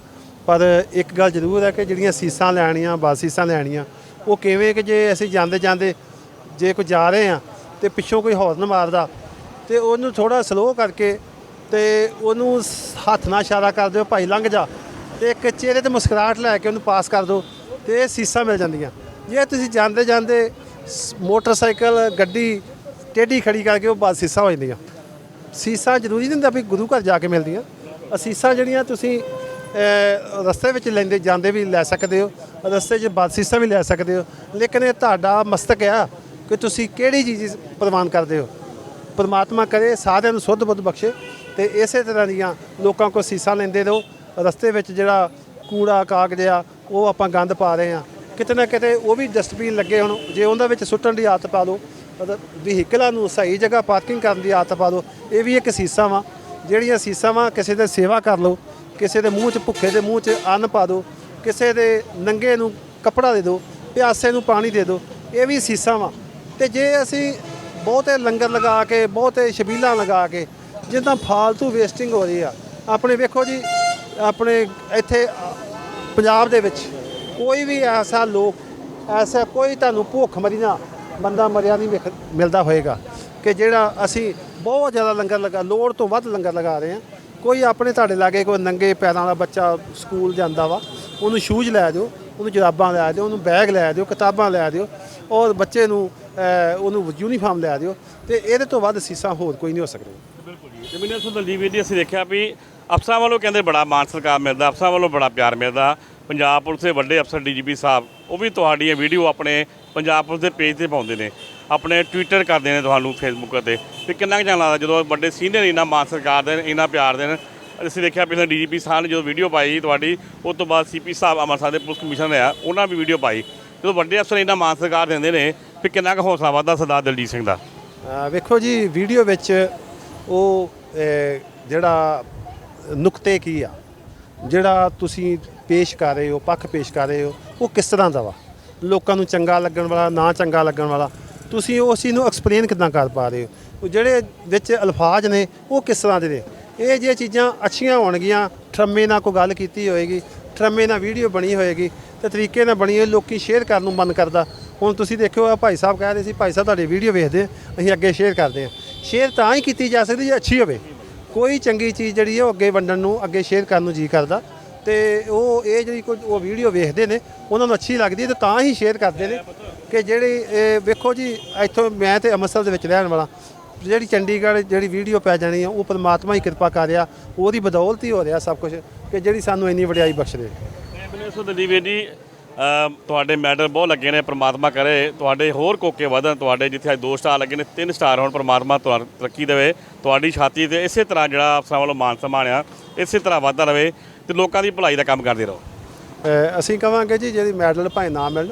ਪਰ ਇੱਕ ਗੱਲ ਜ਼ਰੂਰ ਹੈ ਕਿ ਜਿਹੜੀਆਂ ਸੀਸਾਂ ਲੈਣੀਆਂ, ਬਾਸੀਸਾਂ ਲੈਣੀਆਂ, ਉਹ ਕਿਵੇਂ ਕਿ ਜੇ ਅਸੀਂ ਜਾਂਦੇ ਜਾਂਦੇ ਜੇ ਕੋਈ ਜਾ ਰਹੇ ਆ ਤੇ ਪਿੱਛੋਂ ਕੋਈ ਹੌਰਨ ਮਾਰਦਾ ਤੇ ਉਹਨੂੰ ਥੋੜਾ ਸਲੋ ਕਰਕੇ ਤੇ ਉਹਨੂੰ ਸ- ਹੱਥ ਨਾਲ ਇਸ਼ਾਰਾ ਕਰ ਦਿਓ, ਭਾਈ ਲੰਘ ਜਾ। ਤੇ ਇੱਕ ਚਿਹਰੇ ਤੇ ਮੁਸਕਰਾਹਟ ਲੈ ਕੇ ਉਹਨੂੰ ਪਾਸ ਕਰ ਦਿਓ ਤੇ ਇਹ ਸੀਸਾਂ ਮਿਲ ਜਾਂਦੀਆਂ। ਜੇ ਤੁਸੀਂ ਜਾਂਦੇ ਜਾਂਦੇ ਸ- ਮੋਟਰਸਾਈਕਲ, ਗੱਡੀ, ਟੇਢੀ ਖੜੀ ਕਰਕੇ ਉਹ ਬਾਅਦ ਸੀਸਾਂ ਹੋ ਜਾਂਦੀਆਂ। ਸੀਸਾਂ ਜ਼ਰੂਰੀ ਨਹੀਂ ਹੁੰਦਾ ਵੀ ਗੁਰੂ ਘਰ ਜਾ ਕੇ ਮਿਲਦੀਆਂ। ਅਸੀਸਾਂ ਜਿਹੜੀਆਂ ਤੁਸੀਂ ਰਸਤੇ ਵਿੱਚ ਲੈਂਦੇ, ਜਾਂਦੇ ਵੀ ਲੈ ਸਕਦੇ ਹੋ। ਰਸਤੇ 'ਚ ਬਾਦਸ਼ੀਸਾਂ ਵੀ ਲੈ ਸਕਦੇ ਹੋ। ਲੇਕਿਨ ਇਹ ਤੁਹਾਡਾ ਮਸਤਕ ਆ ਕਿ ਤੁਸੀਂ ਕਿਹੜੀ ਚੀਜ਼ ਪ੍ਰਵਾਨ ਕਰਦੇ ਹੋ। ਪਰਮਾਤਮਾ ਕਰੇ, ਸਾਰਿਆਂ ਨੂੰ ਸੁੱਧ ਬੁੱਧ ਬਖਸ਼ੇ। ਤੇ ਇਸੇ ਤਰ੍ਹਾਂ ਦੀਆਂ ਲੋਕਾਂ ਕੋਲ ਸੀਸਾਂ ਲੈਂਦੇ ਰਹੋ, ਰਸਤੇ ਵਿੱਚ ਜਿਹੜਾ ਕੂੜਾ ਕਾਗਜ਼ ਆ, ਉਹ ਆਪਾਂ ਗੰਦ ਪਾ ਰਹੇ ਆ ਕਿਤੇ ਨਾ ਕਿਤੇ ਉਹ ਵੀ ਡਸਟਬਿਨ ਲੱਗੇ ਹੁਣ, ਜੇ ਉਹਦੇ ਵਿੱਚ ਸੁੱਟਣ ਦੀ ਆਦਤ ਪਾ ਲਓ ਵਹੀਕਲਾਂ ਨੂੰ ਸਹੀ ਜਗ੍ਹਾ ਪਾਰਕਿੰਗ ਕਰਨ ਦੀ ਆਦਤ ਪਾ ਲਓ ਇਹ ਵੀ ਇੱਕ ਸੀਸਾ ਵਾ। ਜਿਹੜੀਆਂ ਸੀਸਾਂ ਵਾ, ਕਿਸੇ ਦੇ ਸੇਵਾ ਕਰ ਲਓ, ਕਿਸੇ ਦੇ ਮੂੰਹ 'ਚ ਭੁੱਖੇ ਦੇ ਮੂੰਹ 'ਚ ਅੰਨ ਪਾ ਦਿਓ ਕਿਸੇ ਦੇ ਨੰਗੇ ਨੂੰ ਕੱਪੜਾ ਦੇ ਦਿਓ ਪਿਆਸੇ ਨੂੰ ਪਾਣੀ ਦੇ ਦਿਓ ਇਹ ਵੀ ਸੀਸਾਂ ਵਾ। ਤੇ ਜੇ ਅਸੀਂ ਬਹੁਤੇ ਲੰਗਰ ਲਗਾ ਕੇ, ਬਹੁਤੇ ਛਬੀਲਾਂ ਲਗਾ ਕੇ ਜਿੱਦਾਂ ਫਾਲਤੂ ਵੇਸਟਿੰਗ ਹੋ ਰਹੀ ਆ। ਆਪਣੇ ਵੇਖੋ ਜੀ, ਆਪਣੇ ਇੱਥੇ, ਪੰਜਾਬ ਦੇ ਵਿੱਚ ਕੋਈ ਵੀ ਐਸਾ ਲੋਕ, ਐਸਾ ਕੋਈ ਤੁਹਾਨੂੰ ਭੁੱਖ ਮਰੀ ਨਾ, ਬੰਦਾ ਮਰਿਆ ਨਹੀਂ ਵੇਖ, ਮਿਲਦਾ ਹੋਏਗਾ ਕਿ ਜਿਹੜਾ ਅਸੀਂ ਬਹੁਤ ਜ਼ਿਆਦਾ ਲੰਗਰ ਲਗਾ, ਲੋੜ ਤੋਂ ਵੱਧ ਲੰਗਰ ਲਗਾ ਰਹੇ ਹਾਂ। ਕੋਈ ਆਪਣੇ ਤੁਹਾਡੇ ਲਾਗੇ ਕੋਈ ਨੰਗੇ ਪੈਰਾਂ ਵਾਲਾ ਬੱਚਾ ਸਕੂਲ ਜਾਂਦਾ ਵਾ, ਉਹਨੂੰ ਸ਼ੂਜ਼ ਲੈ ਦਿਓ, ਉਹਨੂੰ ਜਰਾਬਾਂ ਲੈ ਦਿਓ, ਉਹਨੂੰ ਬੈਗ ਲੈ ਦਿਓ, ਕਿਤਾਬਾਂ ਲੈ ਦਿਓ, ਔਰ ਬੱਚੇ ਨੂੰ ਉਹਨੂੰ ਯੂਨੀਫਾਰਮ ਲੈ ਦਿਓ, ਤੇ ਇਹਦੇ ਤੋਂ ਵੱਧ ਸੀਸਾਂ ਹੋਰ ਕੋਈ ਨਹੀਂ ਹੋ ਸਕਦੀਆਂ। ਬਿਲਕੁਲ ਜੀ ਦਲਜੀਤ ਵੀਰ ਜੀ, ਅਸੀਂ ਦੇਖਿਆ ਵੀ ਅਫਸਰਾਂ ਵੱਲੋਂ ਕਹਿੰਦੇ ਬੜਾ ਮਾਨ ਸਤਿਕਾਰ ਮਿਲਦਾ, ਅਫਸਰਾਂ ਵੱਲੋਂ ਬੜਾ ਪਿਆਰ ਮਿਲਦਾ। ਪੰਜਾਬ ਪੁਲਿਸ ਦੇ ਵੱਡੇ ਅਫਸਰ ਡੀਜੀਪੀ ਸਾਹਿਬ, ਉਹ ਵੀ ਤੁਹਾਡੀਆਂ ਵੀਡੀਓ ਆਪਣੇ ਪੰਜਾਬ ਪੁਲਿਸ ਦੇ ਪੇਜ ਤੇ ਪਾਉਂਦੇ ਨੇ, ਆਪਣੇ ਟਵਿੱਟਰ ਕਰਦੇ ਨੇ ਤੁਹਾਨੂੰ ਫੇਸਬੁੱਕ ਤੇ। ਵੀ ਕਿੰਨਾ ਕੁ ਜਾਣ ਲੱਗਦਾ ਜਦੋਂ ਵੱਡੇ ਸੀਨੀਅਰ ਇਹਨਾਂ ਮਾਨ ਸਤਿਕਾਰ ਦੇਣ ਇਹਨਾਂ ਪਿਆਰ ਦੇਣ। ਅਸੀਂ ਦੇਖਿਆ ਪਿਛਲੇ ਡੀਜੀਪੀ ਸਾਹਿਬ ਨੇ ਜਦੋਂ ਵੀਡੀਓ ਪਾਈ ਤੁਹਾਡੀ, ਉਸ ਤੋਂ ਬਾਅਦ ਸੀਪੀ ਸਾਹਿਬ ਅੰਮ੍ਰਿਤਸਰ ਦੇ ਪੁਲਿਸ ਕਮਿਸ਼ਨਰ ਆ, ਉਹਨਾਂ ਵੀ ਵੀਡੀਓ ਪਾਈ। ਜਦੋਂ ਵੱਡੇ ਅਫਸਰ ਇਹਨਾਂ ਮਾਨ ਸਤਿਕਾਰ ਦਿੰਦੇ ਨੇ ਵੀ ਕਿੰਨਾ ਕੁ ਹੌਸਲਾ ਵੱਧਦਾ ਸਰਦਾਰ ਦਲਜੀਤ ਸਿੰਘ ਦਾ? ਵੇਖੋ ਜੀ, ਵੀਡੀਓ ਵਿੱਚ ਉਹ ਜਿਹੜਾ ਨੁਕਤੇ ਕੀ ਆ? ਜਿਹੜਾ ਤੁਸੀਂ ਪੇਸ਼ ਕਰ ਰਹੇ ਹੋ ਪੱਖ ਪੇਸ਼ ਕਰ ਰਹੇ ਹੋ ਉਹ ਕਿਸ ਤਰ੍ਹਾਂ ਦਾ ਵਾ? ਲੋਕਾਂ ਨੂੰ ਚੰਗਾ ਲੱਗਣ ਵਾਲਾ ਨਾ ਚੰਗਾ ਲੱਗਣ ਵਾਲਾ? ਤੁਸੀਂ ਉਸ ਚੀਜ਼ ਨੂੰ ਐਕਸਪਲੇਨ ਕਿਦਾਂ ਕਰ ਪਾ ਰਹੇ ਹੋ? ਜਿਹੜੇ ਵਿੱਚ ਅਲਫਾਜ਼ ਨੇ ਉਹ ਕਿਸ ਤਰ੍ਹਾਂ ਦੇ ਨੇ? ਇਹ ਜੇ ਚੀਜ਼ਾਂ ਅੱਛੀਆਂ ਹੋਣਗੀਆਂ ਠਰਮੇ ਨਾਲ ਕੋਈ ਗੱਲ ਕੀਤੀ ਹੋਏਗੀ ਠਰਮੇ ਨਾਲ ਵੀਡੀਓ ਬਣੀ ਹੋਏਗੀ ਤੇ ਤਰੀਕੇ ਨਾਲ ਬਣੀ ਹੋਈ ਲੋਕੀ ਸ਼ੇਅਰ ਕਰਨ ਨੂੰ ਮਨ ਕਰਦਾ। ਹੁਣ ਤੁਸੀਂ ਦੇਖਿਓ ਆ ਭਾਈ ਸਾਹਿਬ ਕਹਿ ਰਹੇ ਸੀ ਭਾਈ ਸਾਹਿਬ ਤੁਹਾਡੀ ਵੀਡੀਓ ਵੇਖਦੇ ਆ, ਅਸੀਂ ਅੱਗੇ ਸ਼ੇਅਰ ਕਰਦੇ ਹਾਂ ਸ਼ੇਅਰ ਤਾਂ ਹੀ ਕੀਤੀ ਜਾ ਸਕਦੀ ਜੇ ਅੱਛੀ ਹੋਵੇ। ਕੋਈ ਚੰਗੀ ਚੀਜ਼ ਜਿਹੜੀ ਹੈ ਉਹ ਅੱਗੇ ਵੰਡਣ ਨੂੰ, ਅੱਗੇ ਸ਼ੇਅਰ ਕਰਨ ਨੂੰ ਜੀ ਕਰਦਾ। ਤੇ ਉਹ ਇਹ ਜਿਹੜੀ ਕੋਈ ਉਹ ਵੀਡੀਓ ਵੇਖਦੇ ਨੇ, ਉਹਨਾਂ ਨੂੰ ਅੱਛੀ ਲੱਗਦੀ ਹੈ ਤੇ ਤਾਂ ਹੀ ਸ਼ੇਅਰ ਕਰਦੇ ਨੇ ਕਿ ਜਿਹੜੀ, ਇਹ ਵੇਖੋ ਜੀ, ਇੱਥੋਂ ਮੈਂ ਤੇ ਅੰਮ੍ਰਿਤਸਰ ਦੇ ਵਿੱਚ ਰਹਿਣ ਵਾਲਾ। ਜਿਹੜੀ ਚੰਡੀਗੜ੍ਹ ਜਿਹੜੀ ਵੀਡੀਓ ਪੈ ਜਾਣੀ ਆ, ਉਹ ਪਰਮਾਤਮਾ ਹੀ ਕਿਰਪਾ ਕਰ ਰਿਹਾ। ਉਹਦੀ ਬਦੌਲਤ ਹੀ ਹੋ ਰਿਹਾ ਸਭ ਕੁਝ ਕਿ ਜਿਹੜੀ ਸਾਨੂੰ ਇੰਨੀ ਵਡਿਆਈ ਬਖਸ਼ਦੇ ਮੈਨੂੰ ਸੋ ਦਲੀਪ ਜੀ ਤੁਹਾਡੇ ਮੈਡਲ ਬਹੁਤ ਲੱਗੇ ਨੇ, ਪ੍ਰਮਾਤਮਾ ਕਰੇ। ਤੁਹਾਡੇ ਹੋਰ ਕੋਕੇ ਵਧਣ, ਤੁਹਾਡੇ ਜਿੱਥੇ ਅੱਜ ਦੋ ਸਟਾਰ ਲੱਗੇ ਨੇ, ਤਿੰਨ ਸਟਾਰ ਹੋਣ, ਪ੍ਰਮਾਤਮਾ ਤੁਹਾਨੂੰ ਤਰੱਕੀ ਦੇਵੇ। ਤੁਹਾਡੀ ਛਾਤੀ ਤੇ ਇਸੇ ਤਰ੍ਹਾਂ ਜਿਹੜਾ ਅਫਸਰਾਂ ਵੱਲੋਂ ਮਾਨ ਸਨਮਾਨ ਆ, ਇਸੇ ਤਰ੍ਹਾਂ ਵਧਦਾ ਰਹੇ ਤੇ ਲੋਕਾਂ ਦੀ ਭਲਾਈ ਦਾ ਕੰਮ ਕਰਦੇ ਰਹੋ। ਅਸੀਂ ਕਵਾਂਗੇ ਜੀ ਜਿਹੜੀ ਮੈਡਲ ਭਾਵੇਂ ਨਾ ਮਿਲਣ,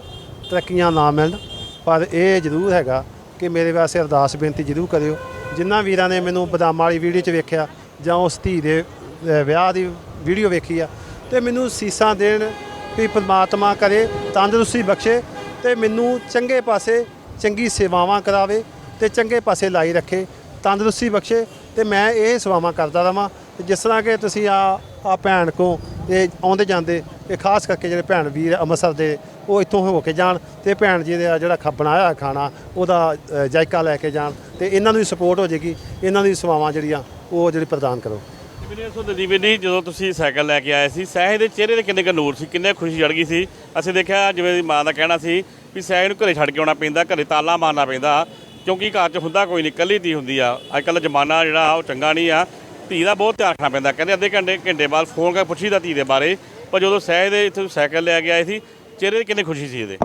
ਤਰੱਕੀਆਂ ਨਾ ਮਿਲਣ, ਪਰ ਇਹ ਜ਼ਰੂਰ ਹੈਗਾ ਕਿ ਮੇਰੇ ਵਾਸਤੇ ਅਰਦਾਸ ਬੇਨਤੀ ਜ਼ਰੂਰ ਕਰਿਓ। ਜਿਨ੍ਹਾਂ ਵੀਰਾਂ ਨੇ ਮੈਨੂੰ ਬਦਾਮਾਂ ਵਾਲੀ ਵੀਡੀਓ 'ਚ ਵੇਖਿਆ ਜਾਂ ਉਸ ਧੀ ਦੇ ਵਿਆਹ ਦੀ ਵੀਡੀਓ ਵੇਖੀ ਆ, ਤੇ ਮੈਨੂੰ ਸੀਸਾਂ ਦੇਣ ਵੀ ਪਰਮਾਤਮਾ ਕਰੇ, ਤੰਦਰੁਸਤੀ ਬਖਸ਼ੇ ਤੇ ਮੈਨੂੰ ਚੰਗੇ ਪਾਸੇ ਚੰਗੀ ਸੇਵਾਵਾਂ ਕਰਾਵੇ ਤੇ ਚੰਗੇ ਪਾਸੇ ਲਾਈ ਰੱਖੇ, ਤੰਦਰੁਸਤੀ ਬਖਸ਼ੇ ਤੇ ਮੈਂ ਇਹ ਸੇਵਾਵਾਂ ਕਰਦਾ ਰਵਾਂ। ਜਿਸ ਤਰ੍ਹਾਂ ਕਿ ਤੁਸੀਂ ਆ ਆ ਭੈਣ ਕੋ ਇਹ ਆਉਂਦੇ ਜਾਂਦੇ, ਇਹ ਖਾਸ ਕਰਕੇ ਜਿਹੜੇ ਭੈਣ ਵੀਰ ਅੰਮ੍ਰਿਤਸਰ ਦੇ, ਉਹ ਇੱਥੋਂ ਹੋ ਕੇ ਜਾਣ ਤੇ ਭੈਣ ਜੀ ਦਾ ਜਿਹੜਾ ਖਾ, ਬਣਾਇਆ ਹੋਇਆ ਖਾਣਾ, ਉਹਦਾ ਜਾਇਕਾ ਲੈ ਕੇ ਜਾਣ ਤੇ ਇਹਨਾਂ ਨੂੰ ਵੀ ਸਪੋਰਟ ਹੋ ਜਾਏਗੀ ਇਹਨਾਂ ਦੀ ਸੇਵਾਵਾਂ ਜਿਹੜੀਆਂ ਉਹ ਜਿਹੜੀ ਪ੍ਰਦਾਨ ਕਰੋ। ਮੈਨੂੰ ਸੋ ਦਲੀਪ ਜੀ ਜਦੋਂ ਤੁਸੀਂ ਸਾਈਕਲ ਲੈ ਕੇ ਆਏ ਸੀ, ਸਹਿਜ ਦੇ ਚਿਹਰੇ ਤੇ ਕਿੰਨੇ ਕੁ ਨੂਰ ਸੀ, ਕਿੰਨੇ ਖੁਸ਼ੀ ਜੜ ਗਈ ਸੀ। ਅਸੀਂ ਦੇਖਿਆ, ਜਿਵੇਂ ਮਾਂ ਦਾ ਕਹਿਣਾ ਸੀ ਵੀ ਸਹਿਜ ਨੂੰ ਘਰੇ ਛੱਡ ਕੇ ਆਉਣਾ ਪੈਂਦਾ, ਘਰੇ ਤਾਲਾ ਮਾਰਨਾ ਪੈਂਦਾ, ਕਿਉਂਕਿ ਘਰ 'ਚ ਹੁੰਦਾ ਕੋਈ ਨਹੀਂ, ਇਕੱਲੀ ਧੀ ਹੁੰਦੀ ਆ। ਅੱਜ ਕੱਲ੍ਹ ਜ਼ਮਾਨਾ ਜਿਹੜਾ, ਉਹ ਚੰਗਾ ਨਹੀਂ ਆ। ਧੀ ਦਾ ਬਹੁਤ ਧਿਆਨ ਰੱਖਣਾ ਪੈਂਦਾ, ਕਹਿੰਦੇ ਅੱਧੇ ਘੰਟੇ ਘੰਟੇ ਬਾਅਦ ਫੋਨ ਕਰਕੇ ਪੁੱਛੀਦਾ ਧੀ ਦੇ ਬਾਰੇ, ਪਰ ਜਦੋਂ ਸਹਿਜ ਦੇ ਇੱਥੇ ਸਾਈਕਲ ਲੈ ਕੇ ਆਏ ਸੀ, ਚਿਹਰੇ ਤੇ ਕਿੰਨੇ ਖੁਸ਼ੀ ਸੀ ਇਹਦੇ।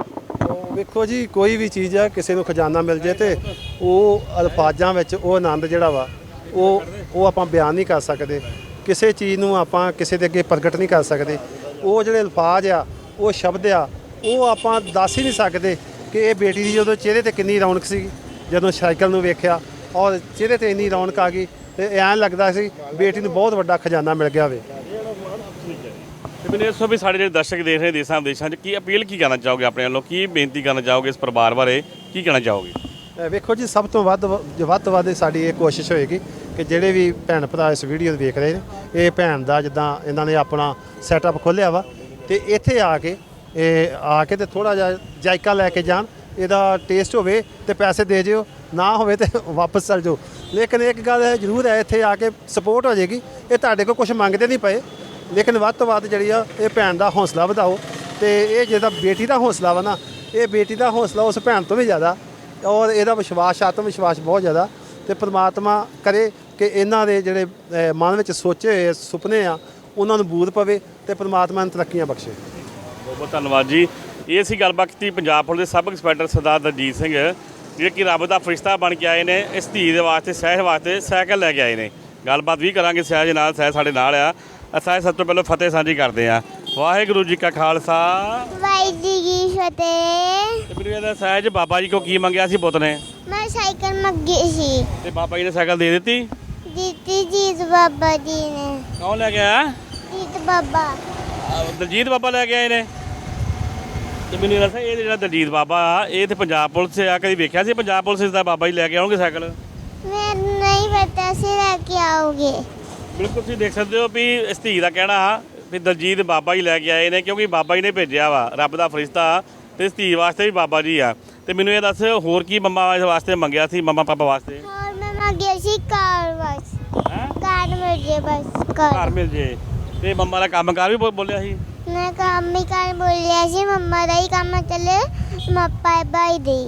ਵੇਖੋ ਜੀ, ਕੋਈ ਵੀ ਚੀਜ਼ ਆ, ਕਿਸੇ ਨੂੰ ਖਜ਼ਾਨਾ ਮਿਲ ਜੇ ਤੇ ਉਹ ਅਲਫਾਜ਼ਾਂ ਵਿੱਚ ਉਹ ਆਨੰਦ ਜਿਹੜਾ ਵਾ ਉਹ ਉਹ ਆਪਾਂ ਬਿਆਨ ਨਹੀਂ ਕਰ ਸਕਦੇ। ਕਿਸੇ ਚੀਜ਼ ਨੂੰ ਆਪਾਂ ਕਿਸੇ ਦੇ ਅੱਗੇ ਪ੍ਰਗਟ ਨਹੀਂ ਕਰ ਸਕਦੇ। ਉਹ ਜਿਹੜੇ ਅਲਫਾਜ਼ ਆ ਉਹ ਸ਼ਬਦ ਆ ਉਹ ਆਪਾਂ ਦੱਸ ਹੀ ਨਹੀਂ ਸਕਦੇ ਕਿ ਇਹ ਬੇਟੀ ਦੀ ਜਦੋਂ ਚਿਹਰੇ ਤੇ ਕਿੰਨੀ ਰੌਣਕ ਸੀ ਜਦੋਂ ਸਾਈਕਲ ਨੂੰ ਵੇਖਿਆ ਔਰ ਚਿਹਰੇ ਤੇ ਇੰਨੀ ਰੌਣਕ ਆ ਗਈ ਤੇ ਐਂ ਲੱਗਦਾ ਸੀ ਬੇਟੀ ਨੂੰ ਬਹੁਤ ਵੱਡਾ ਖਜ਼ਾਨਾ ਮਿਲ ਗਿਆ ਹੋਵੇ ਤੇ ਮੈਨੂੰ ਇਸ ਵੀ ਸਾਡੇ ਜਿਹੜੇ ਦਰਸ਼ਕ ਦੇਖ ਰਹੇ ਦੇਸ਼ਾਂ ਵਿਦੇਸ਼ਾਂ 'ਚ ਕੀ ਅਪੀਲ ਕੀ ਕਰਨਾ ਚਾਹੋਗੇ ਆਪਣੇ ਵੱਲੋਂ? ਕੀ ਬੇਨਤੀ ਕਰਨਾ ਚਾਹੋਗੇ ਇਸ ਪਰਿਵਾਰ ਬਾਰੇ? ਕੀ ਕਹਿਣਾ ਚਾਹੋਗੇ? ਵੇਖੋ ਜੀ ਸਭ ਤੋਂ ਵੱਧ ਵੱਧ ਤੋਂ ਵੱਧ ਸਾਡੀ ਇਹ ਕੋਸ਼ਿਸ਼ ਹੋਏਗੀ ਕਿ ਜਿਹੜੇ ਵੀ ਭੈਣ ਭਰਾ ਇਸ ਵੀਡੀਓ ਨੂੰ ਵੇਖ ਰਹੇ ਨੇ, ਇਹ ਭੈਣ ਦਾ ਜਿੱਦਾਂ ਇਹਨਾਂ ਨੇ ਆਪਣਾ ਸੈਟਅਪ ਖੋਲ੍ਹਿਆ ਵਾ ਤੇ ਇੱਥੇ ਆ ਕੇ, ਇਹ ਆ ਕੇ ਤੇ ਥੋੜਾ ਜਿਹਾ ਜਾਇਕਾ ਲੈ ਕੇ ਜਾਣ, ਇਹਦਾ ਟੇਸਟ ਹੋਵੇ ਤੇ ਪੈਸੇ ਦੇ ਜਿਓ, ਨਾ ਹੋਵੇ ਤੇ ਵਾਪਸ ਚਲ ਜਾਓ। ਲੇਕਿਨ ਇੱਕ ਗੱਲ ਹੈ ਜ਼ਰੂਰ ਹੈ, ਇੱਥੇ ਆ ਕੇ ਸਪੋਰਟ ਹੋ ਜਾਏਗੀ, ਇਹ ਤੁਹਾਡੇ ਕੋਲ ਕੁਝ ਮੰਗਦੇ ਨਹੀਂ ਪਏ। ਲੇਕਿਨ ਵੱਧ ਤੋਂ ਵੱਧ ਜਿਹੜੀ ਆ, ਇਹ ਭੈਣ ਦਾ ਹੌਸਲਾ ਵਧਾਓ ਤੇ ਇਹ ਜਿਹਦਾ ਬੇਟੀ ਦਾ ਹੌਸਲਾ ਵਾ ਨਾ, ਇਹ ਬੇਟੀ ਦਾ ਹੌਸਲਾ ਉਸ ਭੈਣ ਤੋਂ ਵੀ ਜ਼ਿਆਦਾ ਔਰ ਇਹਦਾ ਵਿਸ਼ਵਾਸ ਆਤਮ ਵਿਸ਼ਵਾਸ ਬਹੁਤ ਜ਼ਿਆਦਾ। ਤੇ ਪ੍ਰਮਾਤਮਾ ਕਰੇ ਕਿ ਇਹਨਾਂ ਦੇ ਜਿਹੜੇ ਮਨ ਵਿੱਚ ਸੋਚੇ ਹੋਏ ਸੁਪਨੇ ਆ ਉਹਨਾਂ ਨੂੰ ਬੂਦ ਪਵੇ ਤੇ ਪ੍ਰਮਾਤਮਾ ਨੂੰ ਤਰੱਕੀਆਂ ਬਖਸ਼ੇ। ਬਹੁਤ ਬਹੁਤ ਧੰਨਵਾਦ ਜੀ। ਇਹ ਸੀ ਗੱਲਬਾਤ ਕੀਤੀ ਪੰਜਾਬ ਪੁਲਿਸ ਦੇ ਸਬ ਇੰਸਪੈਕਟਰ ਸਰਦਾਰ ਦਰਜੀਤ ਸਿੰਘ ਜਿਹੜੇ ਕਿ ਰੱਬ ਦਾ ਫਰਿਸ਼ਤਾ ਬਣ ਕੇ ਆਏ ਨੇ ਇਸ ਧੀ ਦੇ ਵਾਸਤੇ ਸਹਿਜ ਵਾਸਤੇ ਸਾਈਕਲ ਲੈ ਕੇ ਆਏ ਨੇ। ਗੱਲਬਾਤ ਵੀ ਕਰਾਂਗੇ ਸਹਿਜ ਨਾਲ ਸਹਿਜ ਸਾਡੇ ਨਾਲ ਆ। ਅਸਾਂ ਸਭ ਤੋਂ ਪਹਿਲਾਂ ਫਤਿਹ ਸਾਂਝੀ ਕਰਦੇ ਆ ਵਾਹਿਗੁਰੂ ਜੀ ਕਾ ਖਾਲਸਾ। ਵਾਹਿਗੁਰੂ ਫਤਿਹ ਤੇ ਮੈਨੂੰ ਇਹਦਾ ਸਹਿਜ ਬਾਬਾ ਜੀ ਕੋ ਕੀ ਮੰਗਿਆ ਸੀ ਪੁੱਤ ਨੇ? ਮੈਂ ਸਾਈਕਲ ਮੰਗੀ ਸੀ। ਤੇ ਬਾਬਾ ਜੀ ਨੇ ਸਾਈਕਲ ਦੇ ਦਿੱਤੀ? ਦਿੱਤੀ ਜੀਤ ਬਾਬਾ ਜੀ ਨੇ। ਕੌਣ ਲੈ ਕੇ ਆਇਆ? ਜੀਤ ਬਾਬਾ। ਅਹ ਦਲਜੀਤ ਬਾਬਾ ਲੈ ਕੇ ਆਏ ਨੇ। ਤੇ ਮੈਨੂੰ ਲੱਗਦਾ ਇਹ ਜਿਹੜਾ ਦਲਜੀਤ ਬਾਬਾ ਆ ਇਹ ਤੇ ਪੰਜਾਬ ਪੁਲਿਸ ਆ ਕਦੀ ਵੇਖਿਆ ਸੀ ਪੰਜਾਬ ਪੁਲਿਸ ਦਾ ਬਾਬਾ ਜੀ ਲੈ ਕੇ ਆਉਣਗੇ ਸਾਈਕਲ? ਮੈਨੂੰ ਨਹੀਂ ਪਤਾ ਸੀ ਲੈ ਕੇ ਆਓਗੇ ਬਿਲਕੁਲ ਤੁਸੀਂ ਦੇਖ ਸਕਦੇ ਹੋ ਵੀ ਇਸ ਧੀ ਦਾ ਕਹਿਣਾ ਆ ਵੀ ਦਲਜੀਤ ਬਾਬਾ ਜੀ ਲੈ ਕੇ ਆਏ ਨੇ ਕਿਉਂਕਿ ਬਾਬਾ ਜੀ ਨੇ ਭੇਜਿਆ ਵਾ ਰੱਬ ਦਾ ਫਰਿਸ਼ਤਾ ਤੇ ਇਸ ਧੀ ਵਾਸਤੇ ਵੀ ਬਾਬਾ ਜੀ ਆ। ਤੇ ਮੈਨੂੰ ਇਹ ਦੱਸ ਹੋਰ ਕੀ ਮੰਮਾ ਇਸ ਵਾਸਤੇ ਮੰਗਿਆ ਸੀ ਮੰਮਾ ਪਾਪਾ ਵਾਸਤੇ? ਹੋਰ ਮੈਂ ਮੰਗਿਆ ਸੀ ਕਾਰ ਬਸ ਹੈ? ਕਾਰ ਮਿਲ ਜੇ ਬਸ ਘਰ। ਕਾਰ ਮਿਲ ਜੇ। ਤੇ ਮੰਮਾ ਦਾ ਕੰਮਕਾਰ ਵੀ ਬੋ- ਬੋਲਿਆ ਸੀ? ਮੈਂ ਕੰਮ ਹੀ ਕਰ ਬੋਲਿਆ ਸੀ ਮੰਮਾ ਦਾ ਹੀ ਕੰਮ ਚੱਲੇ ਮੱਪਾ ਬਾਈ ਦੇ।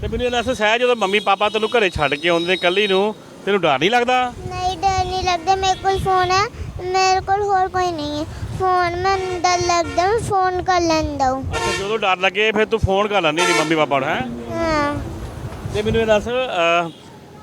ਤੇ ਮੈਨੂੰ ਇਹ ਦੱਸ ਸਹਿ ਜਦੋਂ ਮੰਮੀ ਪਾਪਾ ਤੈਨੂੰ ਘਰੇ ਛੱਡ ਕੇ ਆਉਂਦੇ ਨੇ ਇਕੱਲੀ ਨੂੰ ਤੈਨੂੰ ਡਰ ਨਹੀਂ ਲੱਗਦਾ? ਨਹੀਂ ਡਰ ਨਹੀਂ ਲੱਗਦਾ ਮੇਰੇ ਕੋਲ ਫੋਨ ਹੈ ਮੇਰੇ ਕੋਲ ਹੋਰ ਕੋਈ ਨਹੀਂ ਹੈ। ਫੋਨ ਮੈਂ ਡਰ ਲੱਗਦਾ ਮੈਂ ਫੋਨ ਕਰ ਲੈਂਦਾ ਹੂੰ। ਅੱਛਾ ਜਦੋਂ ਡਰ ਲੱਗੇ ਫਿਰ ਤੂੰ ਫੋਨ ਕਰ ਲੈਂਦੀ ਨਹੀਂ ਮੰਮੀ ਪਾਪਾ ਨੂੰ ਹੈ? ਹਾਂ। ਤੇ ਮੈਨੂੰ ਇਹ ਦੱਸ ਅਹ,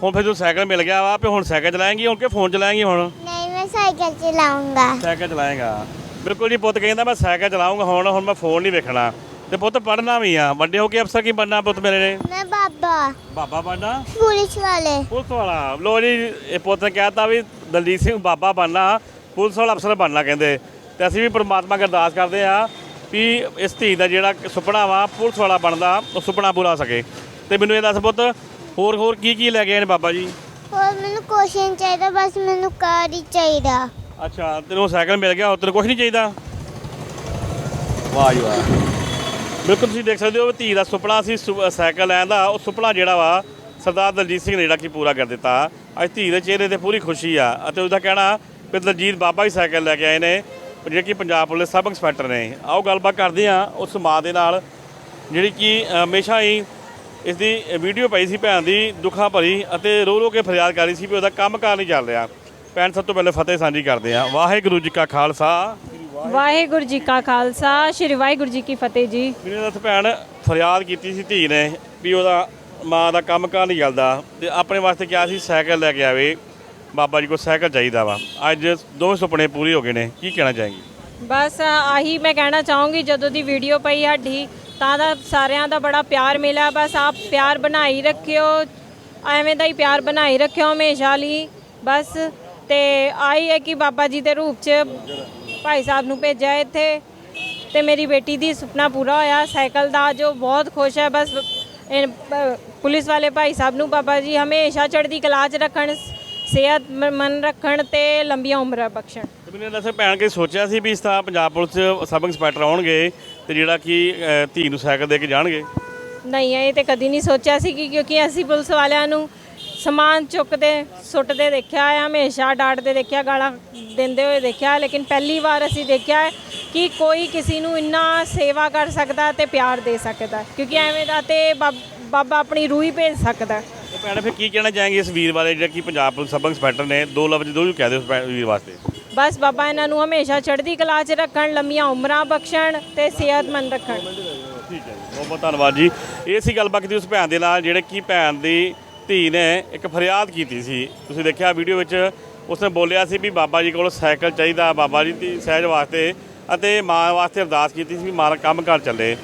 ਹੁਣ ਫਿਰ ਤੂੰ ਸਾਈਕਲ ਮਿਲ ਗਿਆ ਵਾ ਤੇ ਹੁਣ ਸਾਈਕਲ ਚਲਾਏਂਗੀ ਹੁਣ ਕਿ ਫੋਨ ਚਲਾਏਂਗੀ ਹੁਣ? ਨਹੀਂ ਮੈਂ ਸਾਈਕਲ ਚਲਾਉਂਗਾ ਸਾਈਕਲ ਚਲਾਏਗਾ। ਬਿਲਕੁਲ ਜੀ ਪੁੱਤ ਕਹਿੰਦਾ ਮੈਂ ਸਾਈਕਲ ਚਲਾਉਂਗਾ ਹੁਣ ਹੁਣ ਮੈਂ ਫੋਨ ਨਹੀਂ ਵੇਖਣਾ। ਤੇ ਪੁੱਤ ਪੜ੍ਹਨਾ ਵੀ ਆ ਵੱਡੇ ਹੋ ਕੇ ਅਫਸਰ ਕੀ ਬਣਨਾ ਪੁੱਤ ਮੇਰੇ ਨੇ? ਮੈਂ ਬਾਬਾ। ਬਾਬਾ ਬਣਨਾ? ਪੁਲਿਸ ਵਾਲੇ। ਪੁਲਿਸ ਵਾਲਾ। ਲੋ ਜੀ ਇਹ ਪੁੱਤ ਨੇ ਕਹਿਤਾ ਵੀ ਦਲਜੀਤ ਸਿੰਘ ਬਾਬਾ ਬਣਨਾ ਪੁਲਿਸ ਵਾਲਾ ਅਫਸਰ ਬਣਨਾ ਕਹਿੰਦੇ। ਤੇ ਅਸੀਂ ਵੀ ਪ੍ਰਮਾਤਮਾ ਅੱਗੇ ਅਰਦਾਸ ਕਰਦੇ ਆ ਵੀ ਇਸ ਧੀ ਦਾ ਜਿਹੜਾ ਸੁਪਨਾ ਵਾ ਪੁਲਿਸ ਵਾਲਾ ਬਣਦਾ ਉਹ ਸੁਪਨਾ ਪੂਰਾ ਸਕੇ। ਤੇ ਮੈਨੂੰ ਇਹ ਦੱਸ ਪੁੱਤ ਹੋਰ ਹੋਰ ਕੀ ਕੀ ਲੈ ਕੇ ਆਏ ਨੇ ਬਾਬਾ ਜੀ? ਹੋਰ ਮੈਨੂੰ ਕੁਐਸਚਨ ਚਾਹੀਦਾ ਬਸ ਮੈਨੂੰ ਕਾਰ ਹੀ ਚਾਹੀਦਾ। ਅੱਛਾ ਤੈਨੂੰ ਸਾਈਕਲ ਮਿਲ ਗਿਆ ਹੋਰ ਤੈਨੂੰ ਕੁਝ ਨਹੀਂ ਚਾਹੀਦਾ? ਵਾਹ ਜੀ ਵਾਹ। ਬਿਲਕੁਲ ਤੁਸੀਂ ਦੇਖ ਸਕਦੇ ਹੋ ਧੀ ਦਾ ਸੁਪਨਾ ਸੀ ਸੁ- ਸਾਈਕਲ ਲੈਣ ਦਾ ਉਹ ਸੁਪਨਾ ਜਿਹੜਾ ਵਾ ਸਰਦਾਰ ਦਲਜੀਤ ਸਿੰਘ ਨੇ ਜਿਹੜਾ ਕਿ ਪੂਰਾ ਕਰ ਦਿੱਤਾ। ਅੱਜ ਧੀ ਦੇ ਚਿਹਰੇ ਤੇ ਪੂਰੀ ਖੁਸ਼ੀ ਆ ਅਤੇ ਉਹਦਾ ਕਹਿਣਾ ਵੀ ਦਲਜੀਤ ਬਾਬਾ ਹੀ ਸਾਈਕਲ ਲੈ ਕੇ ਆਏ ਨੇ। ਜਿਹੜੇ ਕਿ ਪੰਜਾਬ ਪੁਲਿਸ ਸਬ ਇੰਸਪੈਕਟਰ ਨੇ ਆਓ ਗੱਲਬਾਤ ਕਰਦੇ ਆ ਉਸ ਮਾਂ ਦੇ ਨਾਲ ਜਿਹੜੀ ਕਿ ਹਮੇਸ਼ਾ ਹੀ ਇਸ ਦੀ ਵੀਡੀਓ ਪਈ ਸੀ ਭੈਣ ਦੀ ਦੁੱਖਾਂ ਭਰੀ ਅਤੇ ਰੋ ਰੋ ਕੇ ਫਰਿਆਦ ਕਰ ਰਹੀ ਸੀ ਵੀ ਉਹਦਾ ਕੰਮ ਕਾਰ ਨਹੀਂ ਚੱਲ ਰਿਹਾ। ਭੈਣ ਸਭ ਤੋਂ ਪਹਿਲੇ ਫਤਿਹ ਸਾਂਝੀ ਕਰਦੇ ਆ ਵਾਹਿਗੁਰੂ ਜੀ ਕਾ ਖਾਲਸਾ। ਵਾਹਿਗੁਰੂ ਜੀ ਕਾ ਖਾਲਸਾ ਸ਼੍ਰੀ ਵਾਹਿਗੁਰੂ ਜੀ ਕੀ ਫਤਿਹ ਜੀ। ਮੇਰੇ ਦੱਸ ਭੈਣ ਫਰਿਆਦ ਕੀਤੀ ਸੀ ਧੀ ਨੇ ਵੀ ਉਹਦਾ ਮਾਂ ਦਾ ਕੰਮ ਕਾਰ ਨਹੀਂ ਚੱਲਦਾ ਤੇ ਆਪਣੇ ਵਾਸਤੇ ਕਿਹਾ ਸੀ ਸਾਈਕਲ ਲੈ ਕੇ ਆਵੇ। ਬਾਬਾ ਜੀ ਕੋਲ ਸਾਈਕਲ ਚਾਹੀਦਾ ਵਾ। ਅੱਜ ਦੋਵੇਂ ਸੁਪਨੇ ਪੂਰੇ ਹੋ ਗਏ ਨੇ। ਕੀ ਕਹਿਣਾ ਚਾहेंगी ਬਸ ਆਹੀ ਮੈਂ ਕਹਿਣਾ ਚਾਹੂੰਗੀ, ਜਦੋਂ ਦੀ ਵੀਡੀਓ ਪਈ ਸਾਡੀ, ਤਾਂ ਦਾ ਸਾਰਿਆਂ ਦਾ ਬੜਾ ਪਿਆਰ ਮਿਲਿਆ। ਬਸ ਆਪ ਪਿਆਰ ਬਣਾਈ ਰੱਖਿਓ, ਐਵੇਂ ਦਾ ਹੀ ਪਿਆਰ ਬਣਾਈ ਰੱਖਿਓ ਹਮੇਸ਼ਾ ਲਈ। ਬਸ ਤੇ ਆਈ ਹੈ ਕਿ ਬਾਬਾ ਜੀ ਦੇ ਰੂਪ 'ਚ ਭਾਈ ਸਾਹਿਬ ਨੂੰ ਭੇਜਿਆ ਇੱਥੇ। ਤੇ ਮੇਰੀ ਬੇਟੀ ਦੀ ਸੁਪਨਾ ਪੂਰਾ ਹੋਇਆ, ਸਾਈਕਲ ਦਾ, ਜੋ ਬਹੁਤ ਖੁਸ਼ ਹੈ। ਬਸ ਪੁਲਿਸ ਵਾਲੇ ਭਾਈ ਸਾਹਿਬ ਨੂੰ ਬਾਬਾ ਜੀ ਹਮੇਸ਼ਾ ਚੜ੍ਹਦੀ ਕਲਾ 'ਚ ਰੱਖਣ। ਸਿਹਤ ਮਨ ਰੱਖਣ ਤੇ ਲੰਬੀਆਂ ਉਮਰਾਂ ਬਖਸ਼ਣ। ਮੈਨੂੰ ਦੱਸ ਭੈਣ ਕੇ ਸੋਚਿਆ ਸੀ ਵੀ ਇਸ ਤਰ੍ਹਾਂ ਪੰਜਾਬ ਪੁਲਿਸ 'ਚ ਸਬ ਇੰਸਪੈਕਟਰ ਆਉਣਗੇ ਤੇ ਜਿਹੜਾ ਕਿ ਅ, ਧੀ ਨੂੰ ਸਾਈਕਲ ਦੇ ਕੇ ਜਾਣਗੇ? ਨਹੀਂ ਇਹ ਤੇ ਕਦੀ ਨਹੀਂ ਸੋਚਿਆ ਸੀ ਕਿ ਕਿਉਂਕਿ ਅਸੀਂ ਪੁਲਿਸ ਵਾਲਿਆਂ ਨੂੰ ਸਮਾਨ ਚੁੱਕਦੇ ਸੁੱਟਦੇ ਦੇਖਿਆ ਹੈ ਹਮੇਸ਼ਾ ਡਾਂਟਦੇ ਦੇਖਿਆ ਗਾਲਾਂ ਦਿੰਦੇ ਹੋਏ ਦੇਖਿਆ ਲੇਕਿਨ ਪਹਿਲੀ ਵਾਰ ਅਸੀਂ ਦੇਖਿਆ ਹੈ ਕਿ ਕੋਈ ਕਿਸੇ ਨੂੰ ਇੰਨਾ ਸੇਵਾ ਕਰ ਸਕਦਾ ਤੇ ਪਿਆਰ ਦੇ ਸਕਦਾ ਕਿਉਂਕਿ ਐਵੇਂ ਦਾ ਤੇ ਬਾਬ- ਬਾਬਾ ਆਪਣੀ ਰੂਹ ਹੀ ਭੇਜ ਸਕਦਾ ਤੇ ਭੈਣ ਫਿਰ ਕੀ ਕਹਿਣਾ ਚਾहेंगे ਇਸ ਵੀਰ ਬਾਰੇ? ਜਿਹੜਾ ਕਿ ਪੰਜਾਬ ਪੁਲਿਸ ਸਬ ਇੰਸਪੈਕਟਰ ਨੇ ਦੋ ਲਫ਼ਜ਼ ਦੋ ਹੀ ਕਹਿ ਦਿਓ ਉਸ ਵੀਰ ਵਾਸਤੇ। ਬਸ ਬਾਬਾ ਇਹਨਾਂ ਨੂੰ ਹਮੇਸ਼ਾ ਚੜ੍ਹਦੀ ਕਲਾ 'ਚ ਰੱਖਣ ਲੰਮੀਆਂ ਉਮਰਾਂ ਬਖਸ਼ਣ ਤੇ ਸਿਹਤਮੰਦ ਰੱਖਣ। ਠੀਕ ਹੈ ਜੀ ਬਹੁਤ ਬਹੁਤ ਧੰਨਵਾਦ ਜੀ। ਇਹ ਸੀ ਗੱਲਬਾਤ ਕੀਤੀ ਉਸ ਭੈਣ ਦੇ ਨਾਲ ਜਿਹੜੇ ਕਿ ਭੈਣ ਦੀ ਧੀ ਨੇ ਇੱਕ ਫਰਿਆਦ ਕੀਤੀ ਸੀ। ਤੁਸੀਂ ਦੇਖਿਆ ਵੀਡੀਓ ਵਿੱਚ ਉਸਨੇ ਬੋਲਿਆ ਸੀ ਵੀ ਬਾਬਾ ਜੀ ਕੋਲ ਸਾਈਕਲ ਚਾਹੀਦਾ ਬਾਬਾ ਜੀ ਦੀ ਸਹਿਜ ਵਾਸਤੇ ਅਤੇ ਮਾਂ ਵਾਸਤੇ ਅਰਦਾਸ ਕੀਤੀ ਸੀ ਵੀ ਮਾਂ ਦਾ ਕੰਮ ਕਰ ਚੱਲੇ।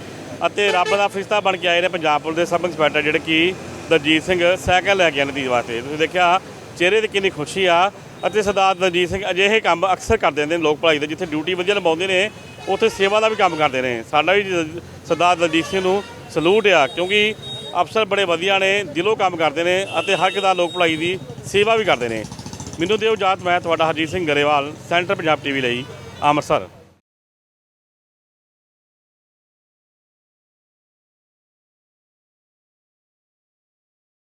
ਅਤੇ ਰੱਬ ਦਾ ਫਰਿਸ਼ਤਾ ਬਣ ਕੇ ਆਏ ਨੇ ਪੰਜਾਬ ਪੁਲਿਸ ਦੇ ਸਬ ਇੰਸਪੈਕਟਰ ਜਿਹੜੇ ਕਿ ਦਲਜੀਤ ਸਿੰਘ ਸਾਈਕਲ ਲੈ ਕੇ ਆਏ ਨੇ ਵਾਸਤੇ। ਤੁਸੀਂ ਦੇਖਿਆ, ਚਿਹਰੇ ਤੇ ਕਿੰਨੀ ਖੁਸ਼ੀ ਆ। ਅਤੇ ਸਰਦਾਰ ਦਲਜੀਤ ਸਿੰਘ ਅਜਿਹੇ ਕੰਮ ਅਕਸਰ ਕਰਦੇ ਨੇ ਲੋਕ ਭਲਾਈ ਦੇ, ਜਿੱਥੇ ਡਿਊਟੀ ਵਧੀਆ ਨਿਭਾਉਂਦੇ ਨੇ, ਉੱਥੇ ਸੇਵਾ ਦਾ ਵੀ ਕੰਮ ਕਰਦੇ ਨੇ। ਸਾਡਾ ਵੀ ਸਰਦਾਰ ਦਲਜੀਤ ਸਿੰਘ ਨੂੰ ਸਲੂਟ ਆ, ਕਿਉਂਕਿ ਅਫਸਰ ਬੜੇ ਵਧੀਆ ਨੇ, ਦਿਲੋਂ ਕੰਮ ਕਰਦੇ ਨੇ ਅਤੇ ਹਰ ਇੱਕ ਲੋਕ ਭਲਾਈ ਦੀ ਸੇਵਾ ਵੀ ਕਰਦੇ ਨੇ। ਮੈਨੂੰ ਦਿਓ ਜਾਤ ਮੈਂ ਤੁਹਾਡਾ ਹਰਜੀਤ ਸਿੰਘ ਗਰੇਵਾਲ, ਸੈਂਟਰ ਪੰਜਾਬ ਟੀਵੀ ਲਈ, ਅੰਮ੍ਰਿਤਸਰ।